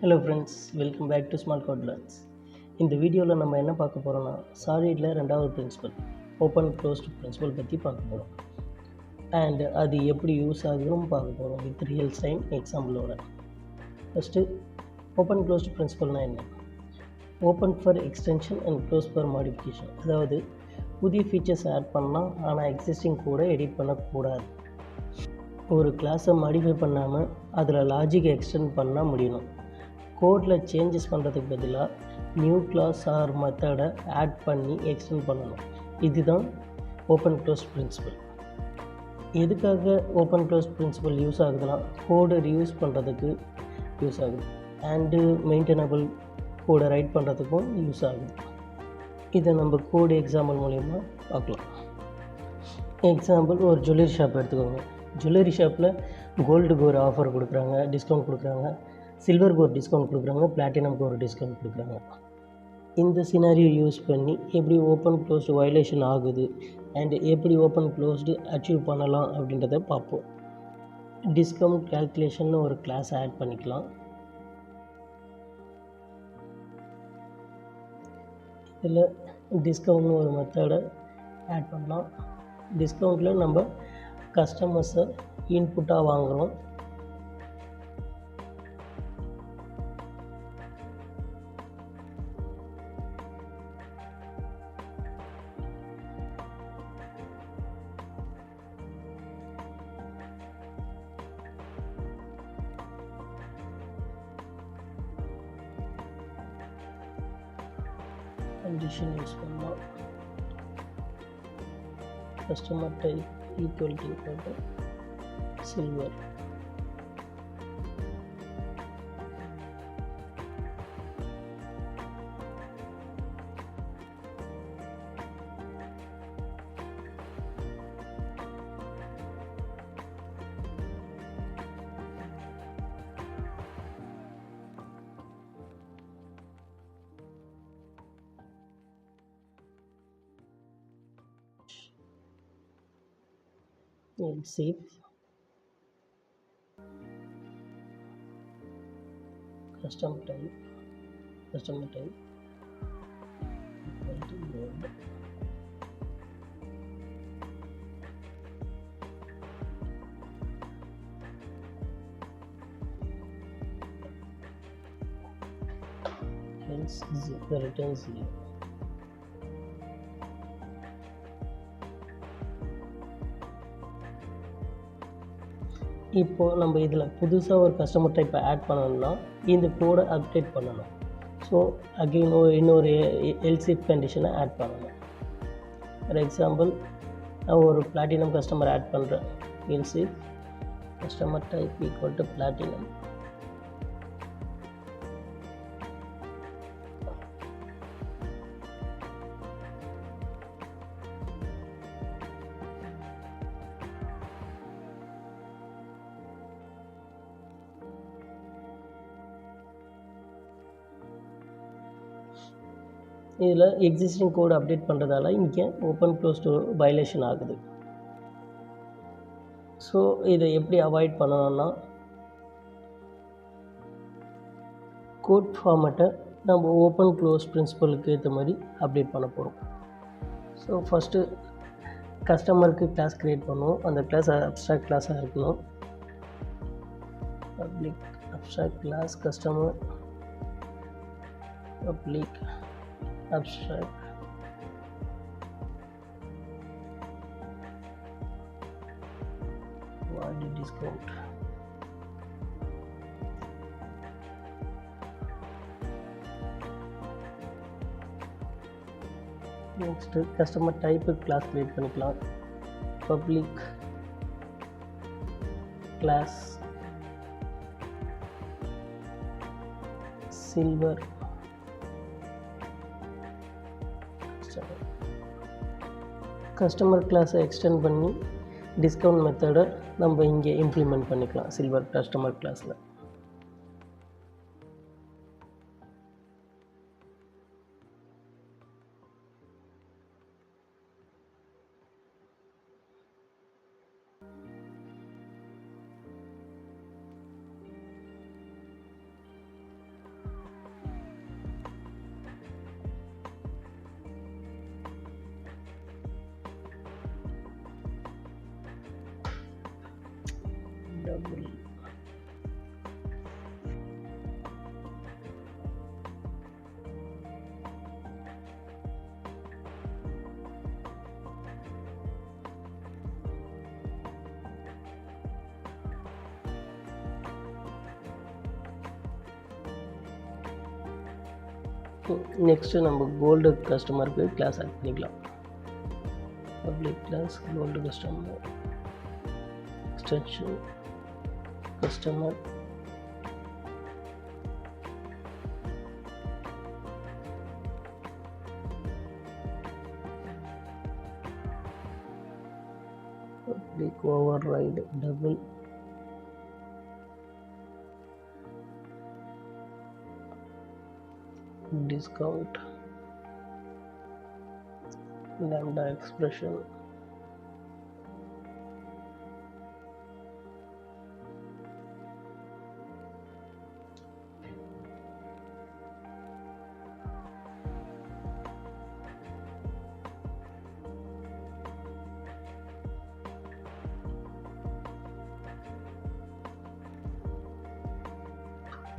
Hello friends welcome back to small learns இந்த வீடியோவில் நம்ம என்ன பார்க்க போகிறோம்னா சாலிடில் ரெண்டாவது பிரின்சிபல் ஓப்பன் க்ளோஸ்டு பிரின்சிபல் பற்றி பார்க்க போகிறோம் அண்ட் அது எப்படி யூஸ் ஆகுதுன்னு பார்க்க போகிறோம் வித் ரியல் சைன் எக்ஸாம்பிளோட ஃபஸ்ட்டு ஓப்பன் க்ளோஸ்டு பிரின்சிபல்னால் என்ன? Open for extension and close for modification அதாவது புதிய ஃபீச்சர்ஸ் ஆட் பண்ணலாம் ஆனால் எக்ஸிஸ்டிங் கூட எடிட் பண்ணக்கூடாது. ஒரு கிளாஸை மாடிஃபை பண்ணாமல் அதில் லாஜிக் எக்ஸ்டெண்ட் பண்ணால் முடியணும். கோடில் சேஞ்சஸ் பண்ணுறதுக்கு பதிலாக நியூ கிளாஸ் ஆர் மெத்தடை ஆட் பண்ணி எக்ஸ்டெண்ட் பண்ணணும். இதுதான் ஓப்பன் க்ளோஸ் பிரின்சிபல் எதுக்காக ஓப்பன் க்ளோஸ் பிரின்சிபல் யூஸ் ஆகுதுன்னா கோடை ரியூஸ் பண்ணுறதுக்கு யூஸ் ஆகுது. அண்டு மெயின்டெனபிள் கோடை ரைட் பண்ணுறதுக்கும் யூஸ் ஆகுது. இதை நம்ம கோடு எக்ஸாம்பிள் மூலயமா பார்க்கலாம். எக்ஸாம்பிள் ஒரு ஜுவல்லரி ஷாப் எடுத்துக்கோங்க. ஜுவல்லரி ஷாப்பில் கோல்டுக்கு ஒரு ஆஃபர் கொடுக்குறாங்க டிஸ்கவுண்ட் கொடுக்குறாங்க. சில்வருக்கு ஒரு டிஸ்கவுண்ட் கொடுக்குறாங்க பிளாட்டினம்க்கு ஒரு டிஸ்கவுண்ட் கொடுக்குறாங்க. இந்த சினாரியோ யூஸ் பண்ணி எப்படி ஓப்பன் க்ளோஸ்டு வயலேஷன் ஆகுது அண்ட் எப்படி ஓப்பன் க்ளோஸ்டு அச்சீவ் பண்ணலாம் அப்படின்றத பார்ப்போம். டிஸ்கவுண்ட் கேல்குலேஷன் ஒரு கிளாஸ் ஆட் பண்ணிக்கலாம். இதில் டிஸ்கவுண்ட் ஒரு மெத்தடை ஆட் பண்ணலாம். டிஸ்கவுண்ட்டில் நம்ம கஸ்டமர்ஸை இன்புட்டாக வாங்குகிறோம் condition is for now customer type equal to silver. And save custom type. Custom type. Equal to hence the return zero இப்போது நம்ம இதில் புதுசாக ஒரு கஸ்டமர் டைப்பை ஆட் பண்ணணும்னா இந்த கோடை அப்டேட் பண்ணணும். ஸோ அகெயின் இன்னொரு எல்சிப் கண்டிஷனை ஆட் பண்ணணும். ஃபார் எக்ஸாம்பிள் நான் ஒரு பிளாட்டினம் கஸ்டமர் ஆட் பண்ணுறேன் else if customer type equal to platinum இதில் எக்ஸிஸ்டிங் கோடு அப்டேட் பண்ணுறதால இங்கே ஓப்பன் க்ளோஸ்டு வயலேஷன் ஆகுது. ஸோ இதை எப்படி அவாய்ட் பண்ணணும்னா கோட் ஃபார்மேட்டை நம்ம ஓப்பன் க்ளோஸ் பிரின்சிபலுக்கு ஏற்ற மாதிரி அப்டேட் பண்ண போகிறோம் ஸோ ஃபஸ்ட்டு கஸ்டமருக்கு கிளாஸ் க்ரியேட் பண்ணுவோம். அந்த கிளாஸ் அப்ட்ராக்ட் கிளாஸாக இருக்கணும். Public abstract class customer public abstract value discount next customer type class create பண்ணிக்கலாம் public class silver customer கிளாஸை எக்ஸ்டெண்ட் பண்ணி டிஸ்கவுண்ட் மெத்தடை நம்ம இங்கே இம்ப்ளிமெண்ட் பண்ணிக்கலாம் சில்வர் கஸ்டமர் கிளாஸில் your breath. நெக்ஸ்ட்டு நம்ம கோல்டு கஸ்டமருக்கு கிளாஸ் ஆட் பண்ணிக்கலாம் public class gold customer extension customer. Big override double. Discount. Lambda expression.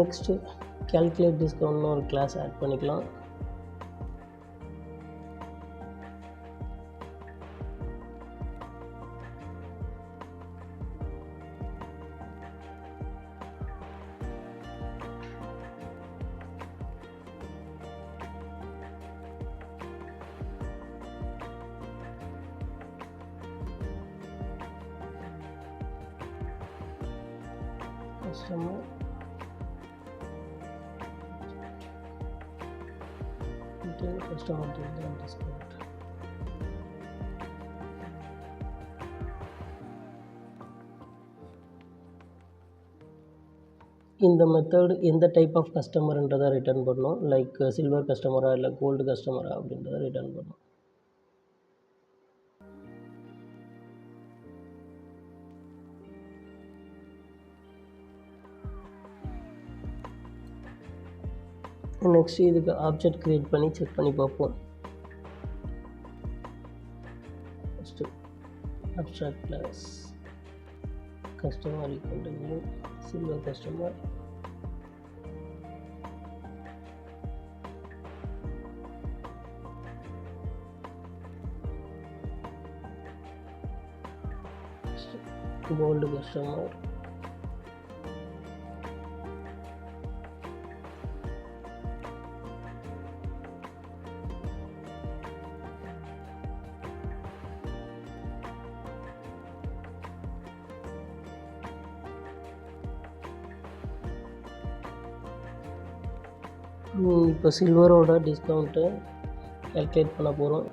Next calculate டிஸ்கவுண்ட்னு ஒரு கிளாஸ் ஆட் பண்ணிக்கலாம். Customer detail customer detail discount இந்த மெத்தட் எந்த type of கஸ்டமர்ன்றதை return பண்ணணும். Like silver கஸ்டமரா இல்லை கோல்டு கஸ்டமரா அப்படின்றத ரிட்டர்ன் பண்ணணும். நெக்ஸ்ட் இதுக்கு ஆப்ஜெக்ட் க்ரியேட் பண்ணி செக் பண்ணி பார்ப்போம். First abstract class customer equal to new silver customer gold customer. இப்போ சில்வரோட டிஸ்கவுண்ட்டு கால்குலேட் பண்ண போகிறோம்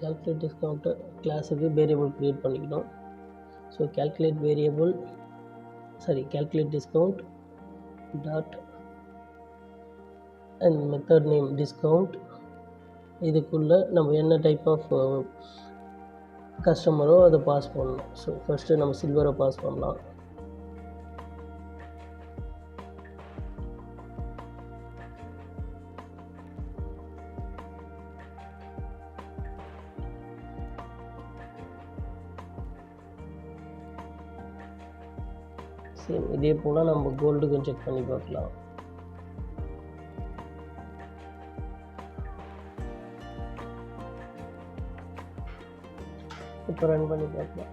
கால்குலேட் டிஸ்கவுண்ட்டு கிளாஸுக்கு வேரியபிள் க்ரியேட் பண்ணிக்கணும் so calculate variable sorry calculate discount dot and method name discount இதுக்குள்ளே நம்ம என்ன டைப் ஆஃப் கஸ்டமரோ அதை பாஸ் பண்ணணும். ஸோ ஃபஸ்ட்டு நம்ம சில்வரை பாஸ் பண்ணலாம். சேம் இதே போல் நம்ம கோல்டுக்கும் செக் பண்ணி பார்க்கலாம். இப்போ ரன் பண்ணி பார்க்கலாம்.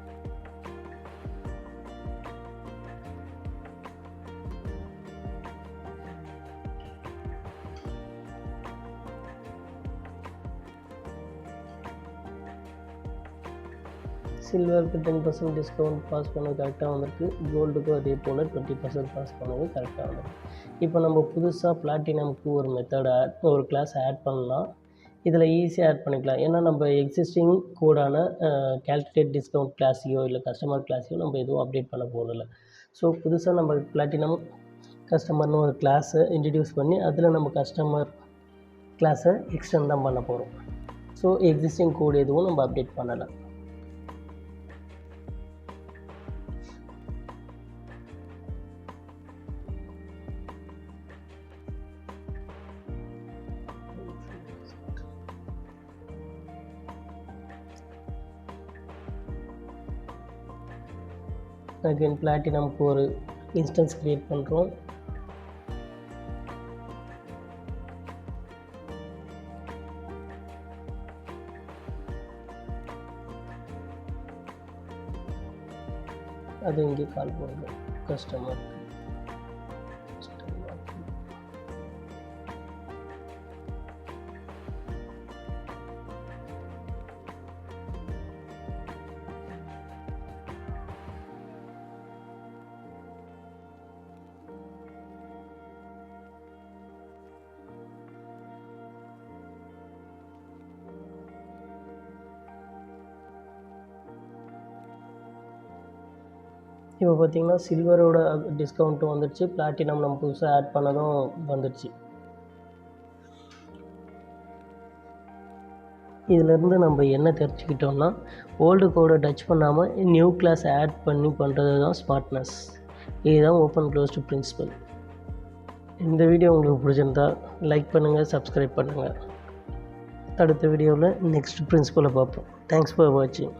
சில்வருக்கு டென் பர்சன்ட் டிஸ்கவுண்ட் பாஸ் பண்ணது கரெக்டாக வந்திருக்கு. கோல்டுக்கும் அதே போல் டுவெண்ட்டி பர்சன்ட் பாஸ் பண்ணது கரெக்டாக வந்திருக்கு. இப்போ நம்ம புதுசாக பிளாட்டினம்க்கு ஒரு மெத்தட் ஆட் ஒரு கிளாஸ் ஆட் பண்ணலாம். இதில் ஈஸியாக ஆட் பண்ணிக்கலாம். ஏன்னா நம்ம எக்ஸிஸ்டிங் கோடான கேல்குலேட் டிஸ்கவுண்ட் கிளாஸையோ இல்லை கஸ்டமர் கிளாஸையோ நம்ம எதுவும் அப்டேட் பண்ண போகிறதில்ல ஸோ புதுசாக நம்ம பிளாட்டினம் கஸ்டமர்னு ஒரு கிளாஸை இன்ட்ரடியூஸ் பண்ணி அதில் நம்ம கஸ்டமர் கிளாஸை எக்ஸ்டெண்ட் தான் பண்ண போகிறோம் ஸோ எக்ஸிஸ்டிங் கோடு எதுவும் நம்ம அப்டேட் பண்ணலை. அகைன் பிளாட்டினம்க்கு ஒரு இன்ஸ்டன்ஸ் க்ரியேட் பண்ணுறோம் அது இங்கே கால் பண்ணுறோம் கஸ்டமர் இப்போ பார்த்திங்கன்னா சில்வரோட டிஸ்கவுண்ட்டும் வந்துடுச்சு பிளாட்டினம் நம்ம புதுசாக ஆட் பண்ணதும் வந்துடுச்சு இதிலேருந்து நம்ம என்ன தெரிஞ்சுக்கிட்டோம்னா ஓல்டு கோடை டச் பண்ணாமல் நியூ கிளாஸ் ஆட் பண்ணி பண்ணுறது தான் ஸ்மார்ட்னஸ் இதுதான் ஓப்பன் க்ளோஸ்டு பிரின்சிபல் இந்த வீடியோ உங்களுக்கு பிடிச்சிருந்தா லைக் பண்ணுங்கள் சப்ஸ்கிரைப் பண்ணுங்கள் அடுத்த வீடியோவில் நெக்ஸ்ட் பிரின்சிபலை பார்ப்போம். தேங்க்ஸ் ஃபார் வாட்சிங்